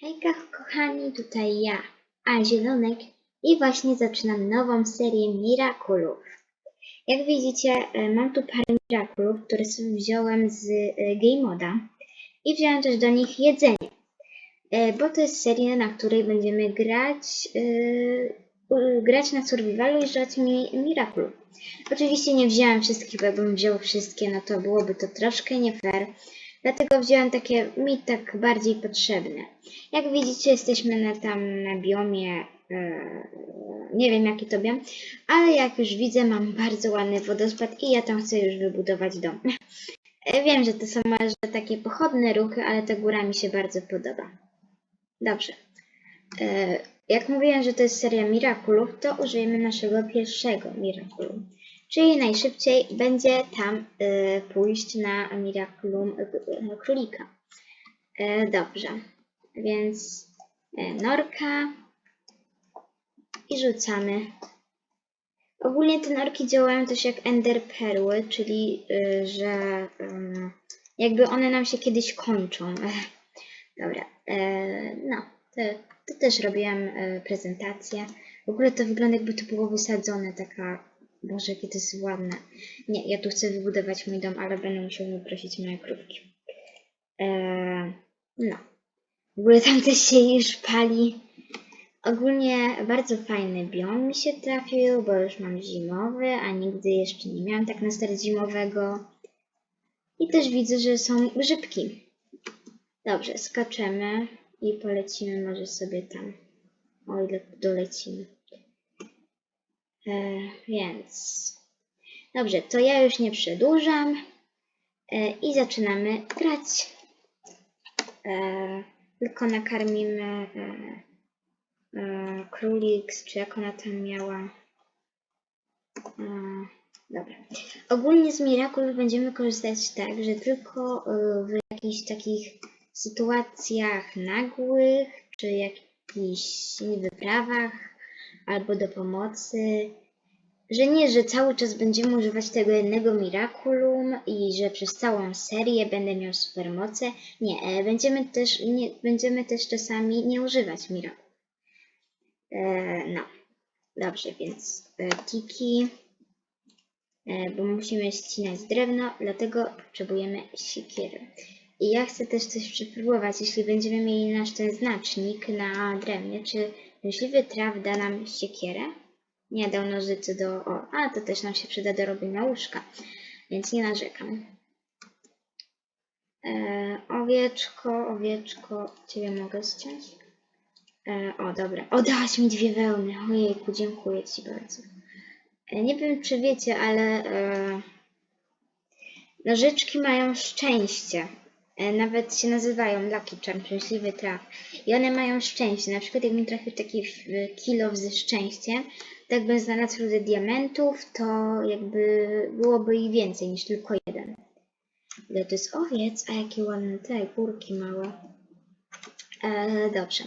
Hejka kochani, tutaj ja, A Zielonek i właśnie zaczynam nową serię Miraculów. Jak widzicie, e, mam tu parę Miraculów, które sobie wziąłem z e, Game Moda i wziąłem też do nich jedzenie, e, bo to jest seria, na której będziemy grać, u- grać na survivalu i żreć mi Miraculów. Oczywiście nie wziąłem wszystkich, bo jakbym wziął wszystkie, no to byłoby to troszkę nie fair. Dlatego wziąłem takie mi tak bardziej potrzebne. Jak widzicie, jesteśmy na tam na biomie, e, nie wiem jaki to biom, ale jak już widzę, mam bardzo ładny wodospad i ja tam chcę już wybudować dom. E, Wiem, że to są może takie pochodne ruchy, ale ta góra mi się bardzo podoba. Dobrze. E, Jak mówiłem, że to jest seria Miraculów, to użyjemy naszego pierwszego Miraculu. Czyli najszybciej będzie tam e, pójść na Miraculum e, królika. E, dobrze. Więc norka i rzucamy. Ogólnie te norki działają też jak ender perły, czyli y, że jakby one nam się kiedyś kończą. Dobra, no, to, to też robiłam prezentację. W ogóle to wygląda jakby to było wysadzone, taka, boże jakie to jest ładne. Nie, ja tu chcę wybudować mój dom, ale będę musiał wyprosić moje krówki. E, no, w ogóle tam też się już pali. Ogólnie bardzo fajny biom mi się trafił, bo już mam zimowy, a nigdy jeszcze nie miałam tak na start zimowego. I też widzę, że są grzybki. Dobrze, skaczemy i polecimy może sobie tam, o ile dolecimy. E, więc, dobrze, to ja już nie przedłużam e, i zaczynamy grać. E, tylko nakarmimy królik, czy jak ona tam miała. Dobra. Ogólnie z Miracle będziemy korzystać tak, że tylko w jakichś takich sytuacjach nagłych, czy jakichś wyprawach, albo do pomocy, że nie, że cały czas będziemy używać tego jednego Miraculum i że przez całą serię będę miał supermoce. Nie, e, będziemy też, nie, będziemy też czasami nie używać Miraculum. E, no, dobrze, więc e, tiki, e, bo musimy ścinać drewno, dlatego potrzebujemy siekiery. I ja chcę też coś przepróbować, jeśli będziemy mieli nasz ten znacznik na drewnie, czy myśliwy traw da nam siekierę? Nie dał nożycy do... O, a to też nam się przyda do robienia łóżka, więc nie narzekam. E, owieczko, owieczko, ciebie mogę ściąć? E, o, dobra. O, dałaś mi dwie wełny. Ojejku, dziękuję Ci bardzo. E, nie wiem, czy wiecie, ale e, nożyczki mają szczęście. E, nawet się nazywają Lucky Charm, szczęśliwy traf. I one mają szczęście. Na przykład jakbym trafił taki e, kilo ze szczęściem, to jakbym znalazł rudę diamentów, to jakby byłoby ich więcej niż tylko jeden. Ale to jest owiec, a jakie ładne te górki małe. E, dobrze.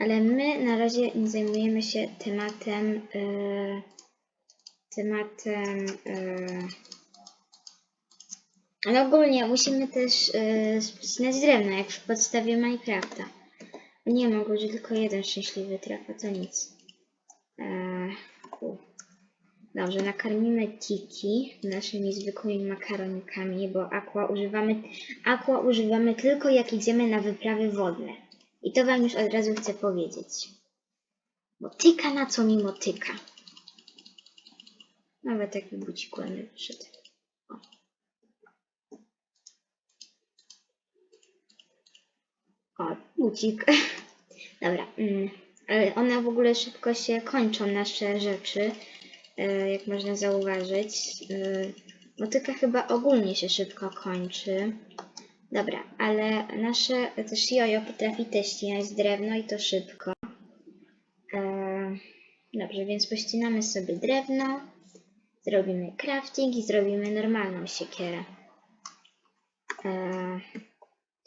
Ale my na razie nie zajmujemy się tematem e, tematem e, ale ogólnie musimy też e, ścinać drewno, jak w podstawie Minecrafta. Nie mogę, że tylko jeden szczęśliwy trafa, to nic. E, u. Dobrze, nakarmimy tiki naszymi zwykłymi makaronikami, bo aqua używamy, aqua używamy tylko jak idziemy na wyprawy wodne. I to Wam już od razu chcę powiedzieć. Bo tyka na co mi motyka. Nawet taki bucik ładny wyszedł. O, bucik. Dobra. Mm. ale One w ogóle szybko się kończą, nasze rzeczy. e, Jak można zauważyć. E, Motyka chyba ogólnie się szybko kończy. Dobra, ale nasze też jojo potrafi też ścinać drewno i to szybko. Dobrze, więc pościnamy sobie drewno, zrobimy crafting i zrobimy normalną siekierę.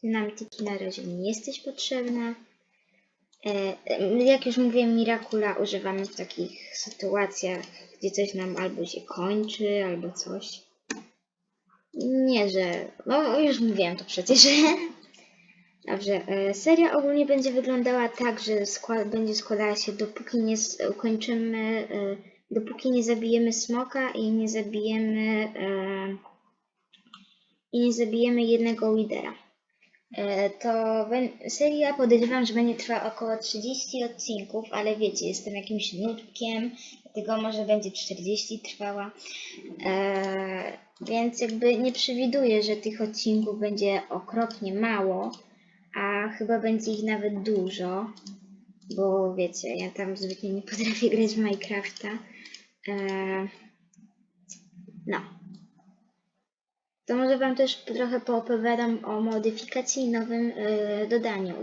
Nam na razie nie jesteś potrzebna. Eee, jak już mówiłem, Miracula używamy w takich sytuacjach, gdzie coś nam albo się kończy, albo coś. Nie, że. No, już mówiłem to przecież. Dobrze, e, seria ogólnie będzie wyglądała tak, że skład, będzie składała się dopóki nie ukończymy, e, dopóki nie zabijemy smoka i nie zabijemy e, i nie zabijemy jednego widera. E, to seria podejrzewam, że będzie trwała około 30 odcinków, ale wiecie, jestem jakimś nudkiem, dlatego może będzie 40 trwała. E, więc jakby nie przewiduję, że tych odcinków będzie okropnie mało, a chyba będzie ich nawet dużo, bo wiecie, ja tam zbytnio nie potrafię grać w Minecrafta. E, no. To może Wam też trochę poopowiadam o modyfikacji i nowym e, dodaniu.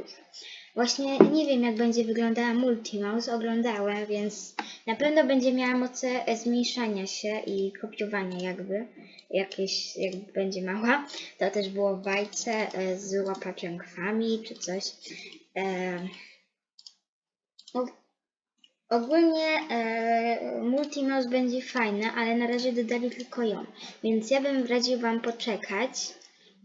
Właśnie nie wiem, jak będzie wyglądała Multimouse, oglądałem, więc na pewno będzie miała moce zmniejszania się i kopiowania jakby, jakieś, jak będzie mała. To też było w bajce e, z łapaczem krwami czy coś. E, o- Ogólnie e, Multimouse będzie fajne, ale na razie dodali tylko ją. Więc ja bym radził Wam poczekać,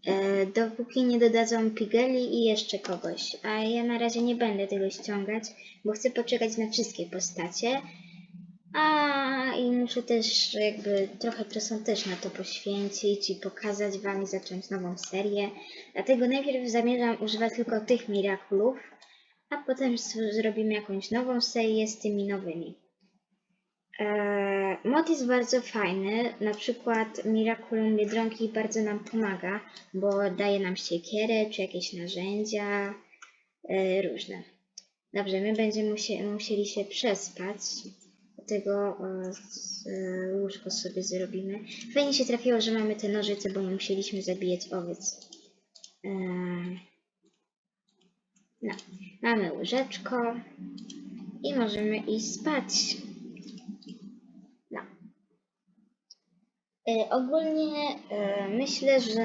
e, dopóki nie dodadzą Pigeli i jeszcze kogoś. A ja na razie nie będę tego ściągać, bo chcę poczekać na wszystkie postacie. A i muszę też jakby trochę czasu też na to poświęcić i pokazać Wam i zacząć nową serię. Dlatego najpierw zamierzam używać tylko tych Miraculów, a potem zrobimy jakąś nową serię z tymi nowymi. Eee, mod jest bardzo fajny, na przykład Miraculum Biedronki bardzo nam pomaga, bo daje nam siekierę czy jakieś narzędzia e, różne. Dobrze, my będziemy musie, musieli się przespać, dlatego e, e, łóżko sobie zrobimy. Fajnie się trafiło, że mamy te nożyce, bo nie musieliśmy zabijać owiec. Eee, no, mamy łyżeczko i możemy iść spać. No. E, ogólnie e, myślę, że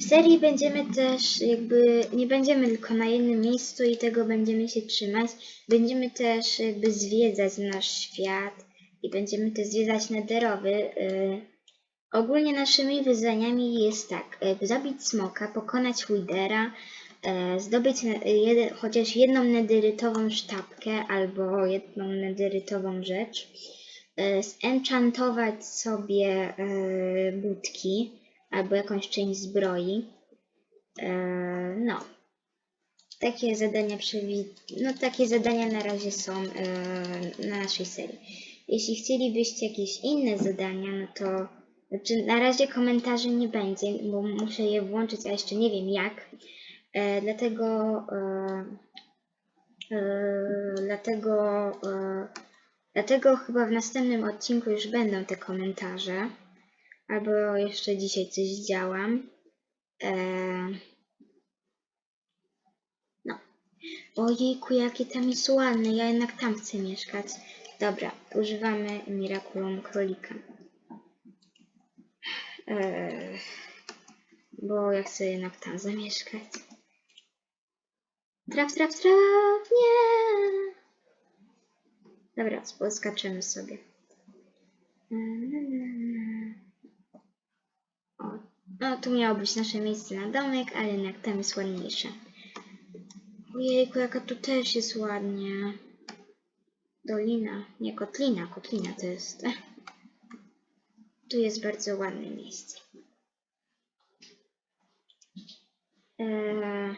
w serii będziemy też jakby nie będziemy tylko na jednym miejscu i tego będziemy się trzymać. Będziemy też jakby zwiedzać nasz świat i będziemy też zwiedzać nederowy. E, ogólnie naszymi wyzwaniami jest tak, e, zabić smoka, pokonać Widera, zdobyć ne- jeden, chociaż jedną nederytową sztabkę albo jedną nederytową rzecz, e, zenchantować sobie e, budki albo jakąś część zbroi. E, no. Takie zadania. No takie zadania na razie są e, na naszej serii. Jeśli chcielibyście jakieś inne zadania, no to znaczy na razie komentarzy nie będzie, bo muszę je włączyć, a jeszcze nie wiem jak. E, dlatego e, e, dlatego dlatego chyba w następnym odcinku już będą te komentarze. Albo jeszcze dzisiaj coś działam. No. Ojejku, jakie tam jest ładne. Ja jednak tam chcę mieszkać. Dobra, używamy Miraculum Królika. Bo ja chcę jednak tam zamieszkać. Traf, traf, traf! Nie! Dobra, poskaczemy sobie. O, no tu miało być nasze miejsce na domek, ale jednak tam jest ładniejsze. Ojejku, jaka tu też jest ładnie. Dolina, nie kotlina, kotlina to jest. Tu jest bardzo ładne miejsce. Eee,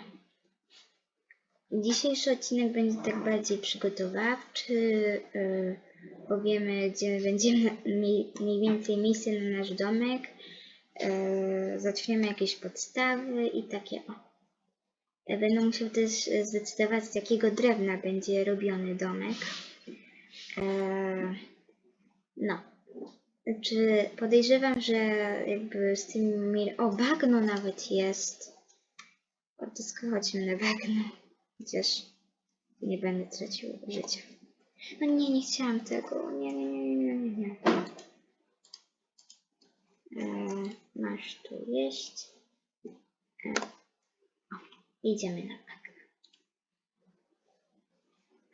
dzisiejszy odcinek będzie tak bardziej przygotowawczy. Eee, powiemy, gdzie będziemy mniej, mniej więcej miejsce na nasz domek. Eee, zaczniemy jakieś podstawy i takie o. E, Będę musiał też e, zdecydować, z jakiego drewna będzie robiony domek. Eee, no. Czy podejrzewam, że jakby z tym. O, bagno nawet jest. O, to na bagno. Chociaż nie będę tracił życia. No nie, nie chciałam tego. Nie, nie, nie, nie, nie, nie. Eee, masz tu jeść. Eee, o, idziemy na bagno.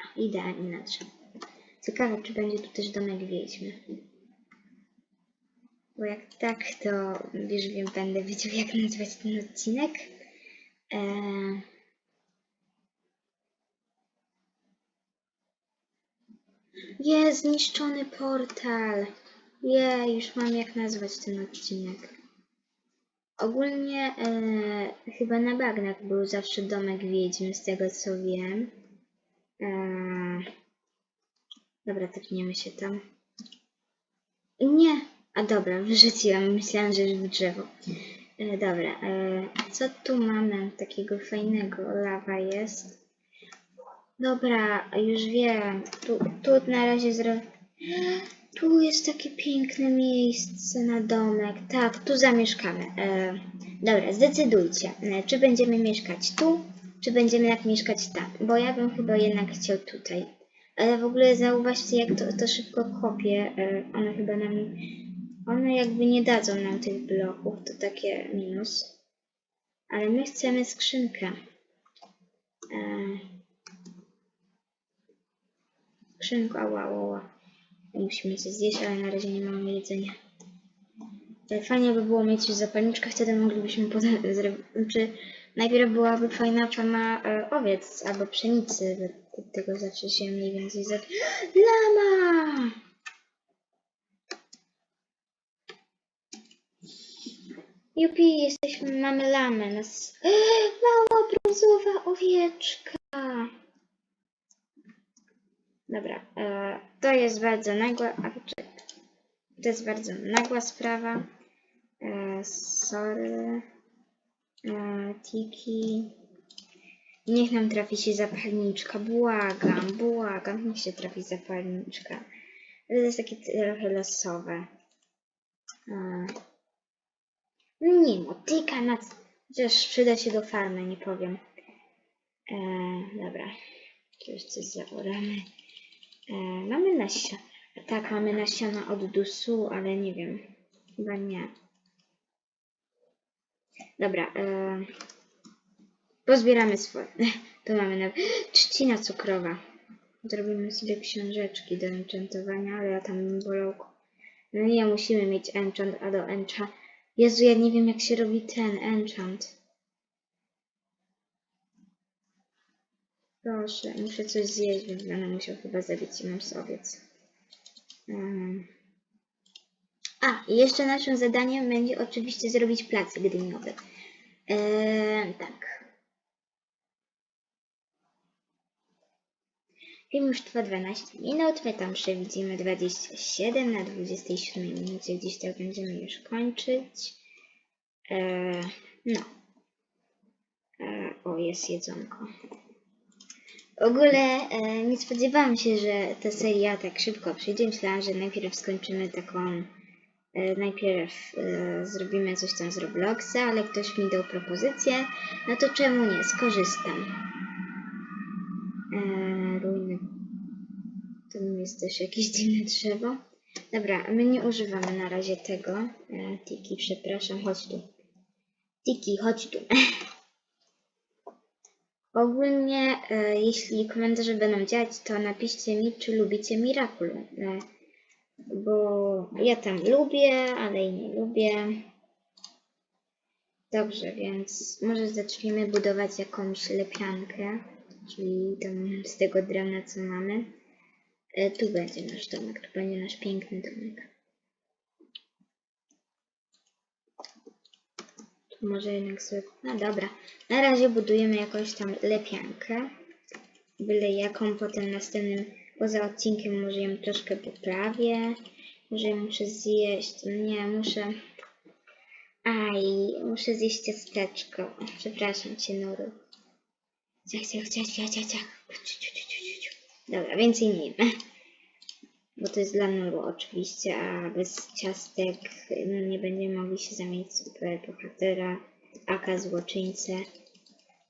O, idealnie na. Ciekawe, czy będzie tu też domek wiedźmy. Bo jak tak, to już wiem, będę wiedział, jak nazwać ten odcinek. Eee... Jest zniszczony portal. Je, już mam jak nazwać ten odcinek. Ogólnie e, chyba na bagnach był zawsze domek wiedźm, z tego co wiem. E, dobra, tepniemy się tam. Nie! A dobra, wyrzuciłam, myślałam, że już w drzewo. E, dobra, e, co tu mamy takiego fajnego? Lawa jest. Dobra, już wiem. Tu, tu na razie zrobię. Tu jest takie piękne miejsce na domek. Tak, tu zamieszkamy. E, dobra, zdecydujcie, e, czy będziemy mieszkać tu, czy będziemy jak mieszkać tam. Bo ja bym chyba jednak chciał tutaj. Ale w ogóle zauważcie, jak to, to szybko kopie. E, one chyba nam. One jakby nie dadzą nam tych bloków. To takie minus. Ale my chcemy skrzynkę. E, skrzynka, ała, ała. Musimy coś zjeść, ale na razie nie mamy jedzenia. Ale Fajnie by było mieć zapalniczkę, wtedy moglibyśmy potem zrobić. Czy najpierw byłaby fajna farma e, owiec albo pszenicy, od tego zawsze się mniej więcej. Lama! Jupi, jesteśmy, mamy lamę. Nas... Mała brązowa owieczka! Dobra, e, to jest bardzo nagła, to jest bardzo nagła sprawa. E, sorry. E, tiki. Niech nam trafi się zapalniczka, błagam, błagam, niech się trafi zapalniczka. To jest takie trochę losowe. E, nie tika na... Chociaż przyda się do farmy, nie powiem. Dobra, tu już coś zaoramy. E, mamy nasiona. Tak, mamy nasiona od dusu, ale nie wiem. Chyba nie. Dobra. E, pozbieramy swoje. Tu mamy na... trzcina cukrowa. Zrobimy sobie książeczki do enchantowania, ale ja tam wolał... No nie, musimy mieć enchant, a do enchant... Jezu, ja nie wiem jak się robi ten enchant. Proszę, muszę coś zjeść, więc będę musiał chyba zabić z owiec. Mm. A, i jeszcze naszym zadaniem będzie oczywiście zrobić plac gdyniowy. Eee, tak. Film już trwa 12 minut, my tam przewidzimy 27 na 27 minucie, gdzieś tak będziemy już kończyć. Eee, no. Eee, o, jest jedzonko. W ogóle e, nie spodziewałam się, że ta seria tak szybko przyjdzie. Myślałam, że najpierw skończymy taką. E, najpierw e, zrobimy coś tam z Robloxa, ale ktoś mi dał propozycję. No to czemu nie? Skorzystam. E, ruiny. To jest też jakieś dziwne drzewo. Dobra, my nie używamy na razie tego. E, Tiki, przepraszam, chodź tu. Tiki, chodź tu. Ogólnie, e, jeśli komentarze będą działać, to napiszcie mi, czy lubicie Miracle. E, bo ja tam lubię, ale i nie lubię. Dobrze, więc może zaczniemy budować jakąś lepiankę, czyli tam z tego drewna, co mamy. E, tu będzie nasz domek, tu będzie nasz piękny domek. Może jednak sobie... No dobra. Na razie budujemy jakąś tam lepiankę. Byle jaką potem następnym, poza odcinkiem może ją troszkę poprawię. Może ją muszę zjeść. Nie, muszę... Aj, muszę zjeść ciasteczko. Przepraszam cię, Nuru. Ciach, ciach, ciach, ciach, ciach, ciach. Dobra, więcej nie jem. Bo to jest dla Nuru oczywiście, a bez ciastek no, nie będziemy mogli się zamienić super bohatera, aka złoczyńcę.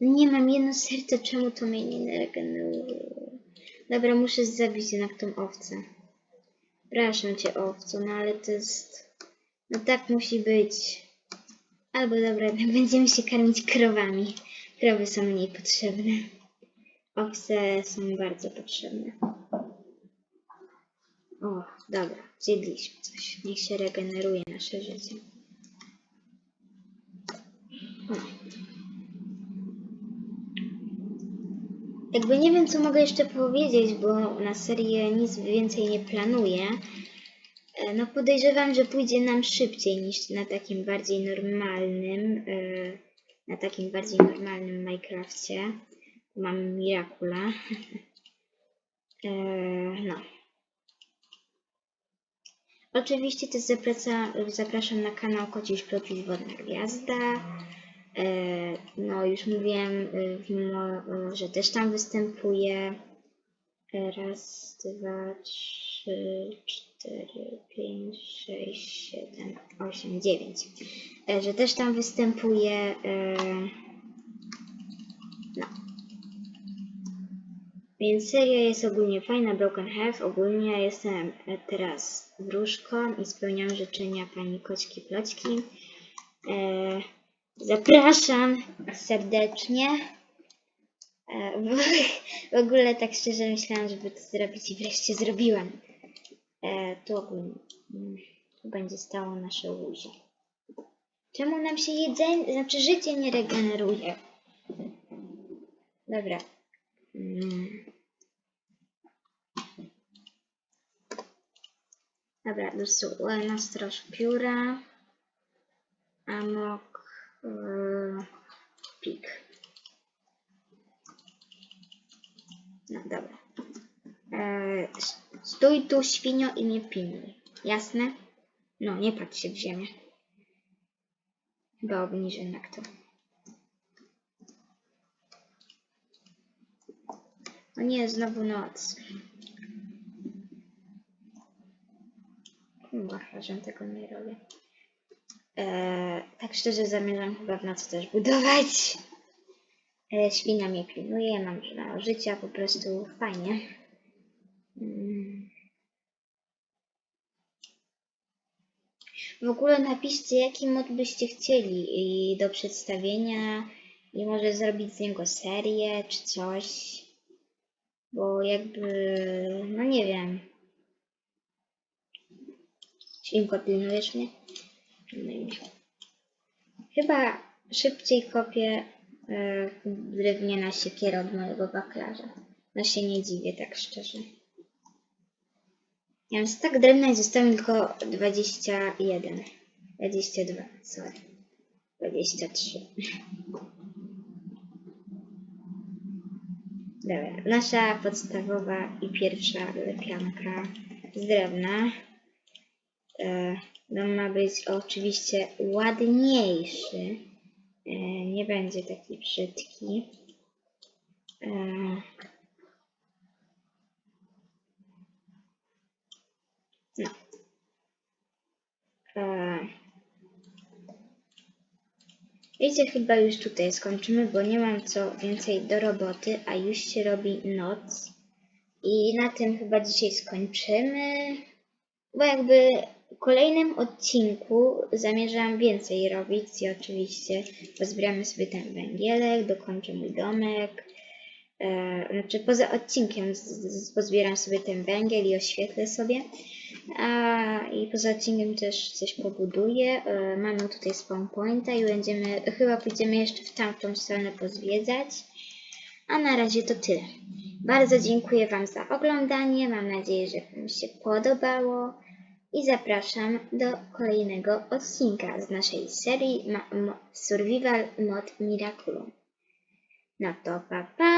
No nie mam jedno serce, czemu to mnie nie regeneruje? Dobra, muszę zabić jednak tą owcę. Przepraszam cię, owco, no ale to jest... No tak musi być. Albo dobra, będziemy się karmić krowami. Krowy są mniej potrzebne. Owce są bardzo potrzebne. O, dobra, zjedliśmy coś. Niech się regeneruje nasze życie. O. jakby nie wiem, co mogę jeszcze powiedzieć, bo na serię nic więcej nie planuję. E, No podejrzewam, że pójdzie nam szybciej niż na takim bardziej normalnym, e, na takim bardziej normalnym Minecrafcie. Mamy Miracula. E, No. Oczywiście też zapraca, zapraszam na kanał Kociś Profiz Wodna Gwiazda. E, No już mówiłem, e, e, że też tam występuje. Raz, dwa, trzy, cztery, pięć, sześć, siedem, osiem, dziewięć. Że też tam występuje. e, No. Więc seria jest ogólnie fajna, Broken Health. Ogólnie ja jestem e, teraz wróżką i spełniam życzenia pani Koćki Ploćki. E, zapraszam serdecznie. E, w, w ogóle tak szczerze myślałam, żeby to zrobić i wreszcie zrobiłam. E, tu ogólnie mm, tu będzie stało nasze łoże. Czemu nam się jedzenie, znaczy życie nie regeneruje? Dobra. Mm. Dobra, dosyłam na straż pióra. Amok. Yy, pik. No dobra. E, stój tu, świnio, i nie pilnuj. Jasne? No, nie patrz się w ziemię. Chyba obniżę jednak to. O nie, znowu noc. Chyba, że tego nie robię. Eee, tak szczerze zamierzam chyba w nocy też budować. E, świnia mnie pilnuje, mam mało życia, po prostu fajnie. Mm. W ogóle napiszcie, jaki mod byście chcieli i do przedstawienia i może zrobić z niego serię czy coś. Bo jakby, no nie wiem. Świnko, pilnujesz mnie? Pilnuj mnie. Chyba szybciej kopię e, drewniana siekiera od mojego baklarza. No się nie dziwię, tak szczerze. Ja mam tak drewna i zostało mi tylko 21. 22, sorry. 23. Dobra, nasza podstawowa i pierwsza lepianka z drewna. E, no ma być oczywiście ładniejszy. E, nie będzie taki brzydki. E, no. Wiecie, chyba już tutaj skończymy, bo nie mam co więcej do roboty, a już się robi noc. I na tym chyba dzisiaj skończymy. Bo jakby w kolejnym odcinku zamierzam więcej robić i oczywiście pozbieramy sobie ten węgielek, dokończę mój domek. E, znaczy poza odcinkiem pozbieram sobie ten węgiel i oświetlę sobie. A, I poza odcinkiem też coś pobuduję. E, mamy tutaj spawn pointa i będziemy, chyba pójdziemy jeszcze w tamtą stronę pozwiedzać. A na razie to tyle. Bardzo dziękuję Wam za oglądanie. Mam nadzieję, że Wam się podobało. I zapraszam do kolejnego odcinka z naszej serii Survival Mod Miraculum. Na to pa pa!